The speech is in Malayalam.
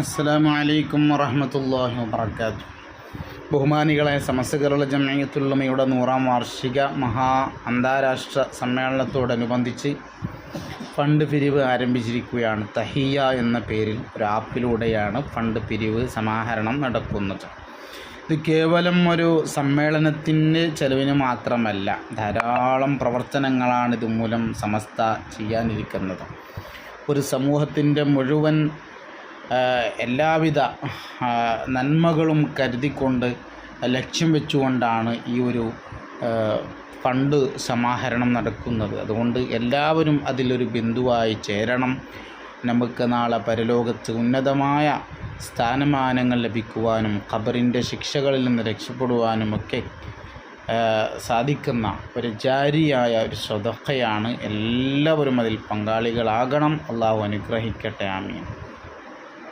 അസ്സലാമു അലൈക്കും വറഹമത്തല്ലാഹി വബർക്കാത്തു ബഹുമാനികളെ സമസ്ത കേരള ജമയത്തുള്ളമയുടെ നൂറാം വാർഷിക മഹാ അന്താരാഷ്ട്ര സമ്മേളനത്തോടനുബന്ധിച്ച് ഫണ്ട് പിരിവ് ആരംഭിച്ചിരിക്കുകയാണ്. തഹിയ എന്ന പേരിൽ ഒരു ആപ്പിലൂടെയാണ് ഫണ്ട് പിരിവ് സമാഹരണം നടക്കുന്നത്. ഇത് കേവലം ഒരു സമ്മേളനത്തിന്റെ ചെലവിന് മാത്രമല്ല ധാരാളം പ്രവർത്തനങ്ങളാണ് ഇതുമൂലം സമസ്ത ചെയ്യാനിരിക്കുന്നത്. ഒരു സമൂഹത്തിന്റെ മുഴുവൻ എല്ലാവിധ നന്മകളും കരുതിക്കൊണ്ട് ലക്ഷ്യം വെച്ചുകൊണ്ടാണ് ഈ ഒരു ഫണ്ട് സമാഹരണം നടക്കുന്നത്. അതുകൊണ്ട് എല്ലാവരും അതിലൊരു ബിന്ദുവായി ചേരണം. നമുക്ക് നാളെ പരലോകത്ത് ഉന്നതമായ സ്ഥാനമാനങ്ങൾ ലഭിക്കുവാനും ഖബറിന്റെ ശിക്ഷകളിൽ നിന്ന് രക്ഷപ്പെടുവാനും ഒക്കെ സാധിക്കുന്ന ഒരു ജാരിയായ ഒരു സ്വതക്കയാണ് എല്ലാവരും അതിൽ പങ്കാളികളാകണം. അള്ളാഹു അനുഗ്രഹിക്കട്ടെ. ആമീൻ.